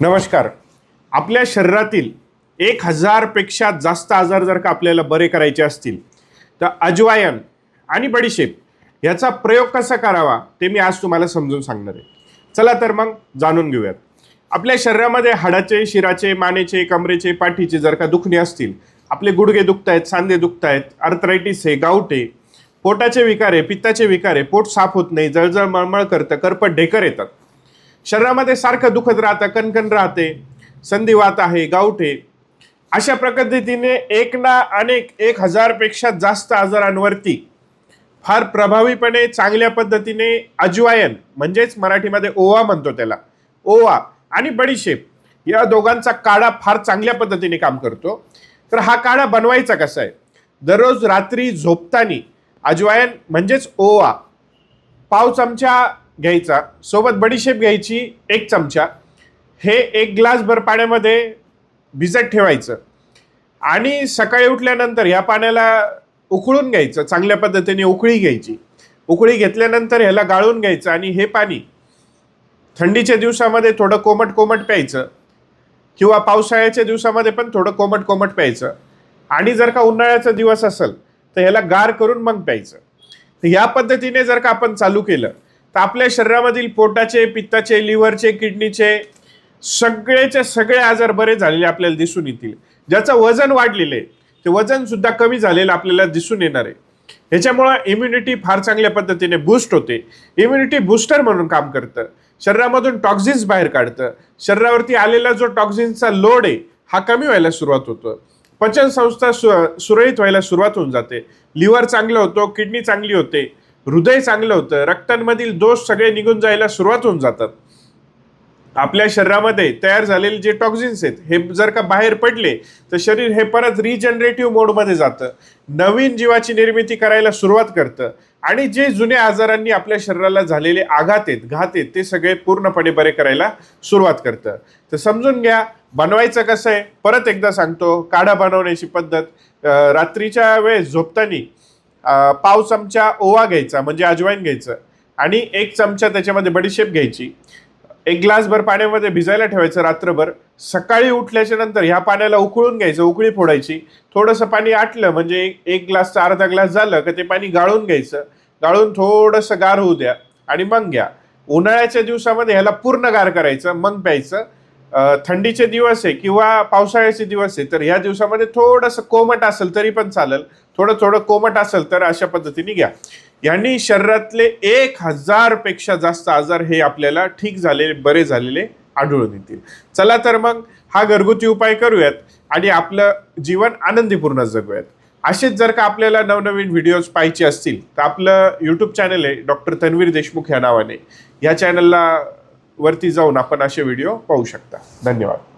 नमस्कार. आपल्या शरीरातील एक हजारपेक्षा जास्त आजार जर का आपल्याला बरे करायचे असतील तर अजवायन आणि बडीशेप याचा प्रयोग कसा करावा ते मी आज तुम्हाला समजून सांगणार आहे. चला तर मग जाणून घेऊयात. आपल्या शरीरामध्ये हाडाचे शिराचे मानेचे कमरेचे पाठीचे जर का दुखणे असतील आपले गुडघे दुखत आहेत सांधे दुखत आहेत अर्थरायटिस आहे गावटे पोटाचे विकार आहे पित्ताचे विकार आहे पोट साफ होत नाही जळजळ मळमळ करतं करपट ढेकर येतात. शरीरामध्ये सारखं दुखत राहतं कणकण राहते संधिवात आहे गावठे आहे. अशा पद्धतीने एक ना अनेक एक हजारपेक्षा जास्त आजारांवरती फार प्रभावीपणे चांगल्या पद्धतीने अजवायन म्हणजेच मराठीमध्ये ओवा म्हणतो त्याला ओवा आणि बडीशेप या दोघांचा काढा फार चांगल्या पद्धतीने काम करतो. तर हा काढा बनवायचा कसा आहे? दररोज रात्री झोपताना अजवायन म्हणजेच ओवा पाव चमचा घ्यायचा. सोबत बडीशेप घ्यायची एक चमचा. हे एक ग्लासभर पाण्यामध्ये भिजत ठेवायचं. आणि सकाळी उठल्यानंतर या पाण्याला उकळून घ्यायचं चांगल्या पद्धतीने उकळी घ्यायची. उकळी घेतल्यानंतर ह्याला गाळून घ्यायचं आणि हे पाणी थंडीच्या दिवसामध्ये थोडं कोमट कोमट प्यायचं किंवा पावसाळ्याच्या दिवसामध्ये पण थोडं कोमट कोमट प्यायचं. आणि जर का उन्हाळ्याचा दिवस असेल तर ह्याला गार करून मग प्यायचं. तर ह्या पद्धतीने जर का आपण चालू केलं तर आपल्या शरीरामधील पोटाचे पित्ताचे लिव्हरचे किडनीचे सगळेचे सगळे आजार बरे झालेले आपल्याला दिसून येतील. ज्याचं वजन वाढलेलं आहे ते वजन सुद्धा कमी झालेलं आपल्याला दिसून येणार आहे. ह्याच्यामुळं इम्युनिटी फार चांगल्या पद्धतीने बूस्ट होते. इम्युनिटी बूस्टर म्हणून काम करतं. शरीरामधून टॉक्झिन्स बाहेर काढतं. शरीरावरती आलेला जो टॉक्झिन्सचा लोड आहे हा कमी व्हायला सुरुवात होतो. पचन संस्था सु सुरळीत व्हायला सुरुवात होऊन जाते. लिव्हर चांगलं होतो किडनी चांगली होते. हृदय चांगलं होतं रक्तांमधील दोष सगळे निघून जायला सुरुवात होऊन जातात. आपल्या शरीरामध्ये तयार झालेले जे टॉक्झिन्स आहेत हे जर का बाहेर पडले तर शरीर हे परत रिजनरेटिव्ह मोडमध्ये जातं. नवीन जीवाची निर्मिती करायला सुरुवात करतं. आणि जे जुन्या आजारांनी आपल्या शरीराला झालेले आघात आहेत घात आहेत ते सगळे पूर्णपणे बरे करायला सुरुवात करतं. तर समजून घ्या बनवायचं कसं आहे? परत एकदा सांगतो काढा बनवण्याची पद्धत. रात्रीच्या वेळेस झोपताना पाव चमचा ओवा घ्यायचा म्हणजे अजवाईन घ्यायचं. आणि एक चमचा त्याच्यामध्ये बडीशेप घ्यायची. एक ग्लासभर पाण्यामध्ये भिजायला ठेवायचं रात्रभर. सकाळी उठल्याच्या नंतर ह्या पाण्याला उकळून घ्यायचं उकळी फोडायची. थोडंसं पाणी आटलं म्हणजे एक- एक ग्लासचं अर्धा ग्लास झालं का ते पाणी गाळून घ्यायचं. गाळून थोडंसं गार होऊ द्या आणि मग घ्या. उन्हाळ्याच्या दिवसामध्ये ह्याला पूर्ण गार करायचं मग प्यायचं. थंडीचे दिवस आहे किंवा पावसाळ्याचे दिवस आहे तर ह्या दिवसामध्ये थोडंसं कोमट असेल तरी पण चालेल. थोडं थोडं कोमट असेल तर अशा पद्धतीने घ्या. यांनी शरीरातले एक हजारपेक्षा जास्त आजार हे आपल्याला ठीक झालेले बरे झालेले आढळून येतील. चला तर मग हा घरगुती उपाय करूयात आणि आपलं जीवन आनंदीपूर्ण जगूयात. असेच जर का आपल्याला नवनवीन व्हिडिओज पाहायचे असतील तर आपलं यूट्यूब चॅनल आहे डॉक्टर तन्वीर देशमुख या नावाने. या चॅनलला वरती जाऊन आपण असे व्हिडिओ पाहू शकता. धन्यवाद.